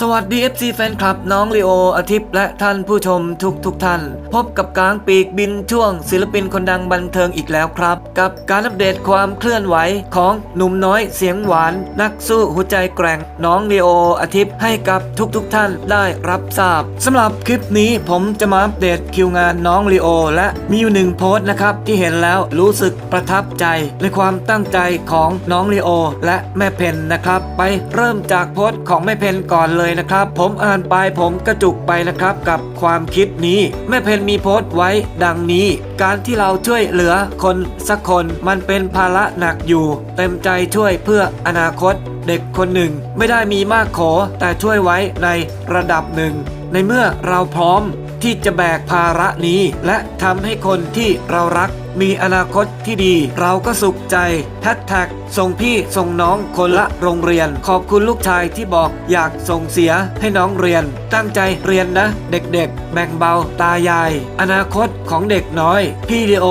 สวัสดี FC แฟนคลับน้องลีโออาทิตย์และท่านผู้ชมทุกทุกท่าน พบกับกลางปีกบินช่วงศิลปินคนดังบันเทิงอีกแล้วครับ กับการอัปเดตความเคลื่อนไหวของหนุ่มน้อยเสียงหวาน นักสู้หัวใจแกร่งน้องลีโออาทิตย์ให้กับทุกทุกท่านได้รับทราบสำหรับคลิปนี้ผมจะมาอัปเดตคิวงานน้องลีโอ และมีอยู่หนึ่งโพสต์นะครับที่เห็นแล้วรู้สึกประทับใจในความตั้งใจของน้องลีโอ และแม่เพนนะครับไปเริ่มจากโพสต์ของแม่เพนก่อนเลยนะครับ ผมอ่านไปผมกระจุกไปนะครับกับความคิดนี้ แม่เพนมีโพสต์ไว้ดังนี้ การที่เราช่วยเหลือคนสักคนมันเป็นภาระหนักอยู่ เต็มใจช่วยเพื่ออนาคตเด็กคนหนึ่งไม่ได้มีมากขอแต่ช่วยไว้ในระดับหนึ่ง ในเมื่อเราพร้อมที่จะแบกภาระนี้ และทำให้คนที่เรารัก มีอนาคตที่ดี เราก็สุขใจแฮชแท็กส่งพี่ส่งน้องคนละโรงเรียน ขอบคุณลูกชายที่บอกอยากส่งเสียให้น้องเรียน ตั้งใจเรียนนะ เด็กๆ แบ่งเบาตายาย อนาคตของเด็กน้อย พี่ลีโอ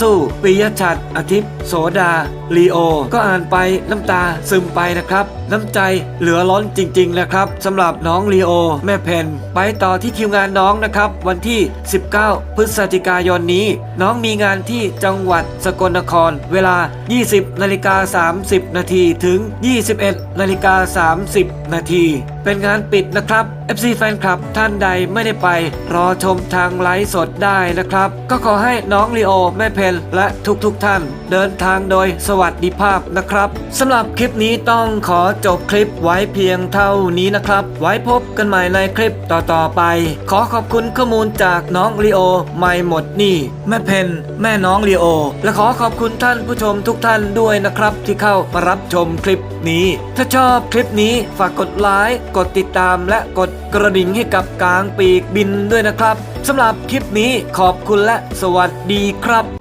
สู้ๆปิยชัดอาทิตย์โสดาลีโอ ก็อ่านไปน้ำตาซึมไปนะครับ น้ำใจเหลือล้นจริง ๆ นะครับสำหรับน้องลีโอ แม่เพนไปต่อที่คิวงานน้องนะครับ วันที่ 19 พฤศจิกายนนี้ น้องมีงานที่จังหวัดสกลนคร เวลา 20นาฬิกา30 นาทีถึง 21นาฬิกา30 นาทีเป็นงานปิดนะครับ FC แฟนคลับท่านใดไม่ได้ไป รอชมทางไลฟ์สดได้นะครับ ก็ขอให้น้องลีโอแม่เพนและทุกๆทท่าน เดินทางโดยสวัสดิภาพนะครับสำหรับคลิปนี้ต้องขอจบคลิปไว้เพียงเท่านี้นะครับ ไว้พบกันใหม่ในคลิปต่อๆไป ขอขอบคุณข้อมูลจากน้องลีโอไม่หมดนี่ แม่เพนแม่น้องลีโอ และขอขอบคุณท่านผู้ชมทุกท่านด้วยนะครับ ที่เข้ามารับชมคลิปนี้ ถ้าชอบคลิปนี้ฝากกดไลค์กดติดตามและกดกระดิ่งให้กับกลางปีกบินด้วยนะครับสำหรับคลิปนี้ขอบคุณและสวัสดีครับ